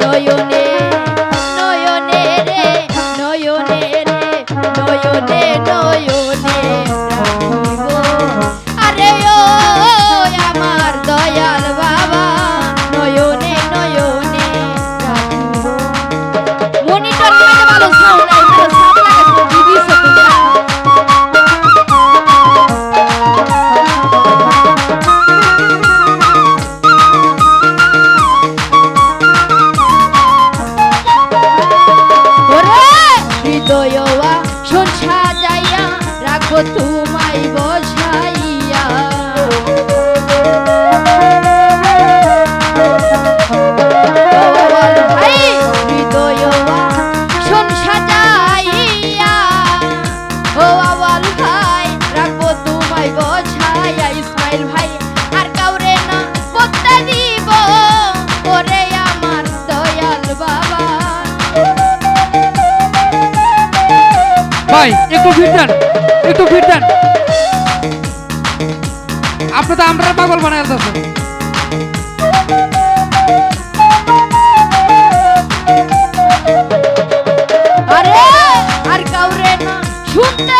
নয়নে নয়নে রে নয়নে রে, নয়নে নয়নে। আরে ও আমার দয়াল বাবা, নয়নে নয়নে। মনিটর to ভাই, একটু ফিট দেন, একটু ফিট দেন। আপনি তো আমরা পাগল বানায় যাচ্ছেন আরে, আর কাউরে না, শুনতে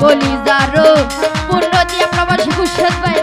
কলিজারো দিয়ে প্রবাসী খুশি হতে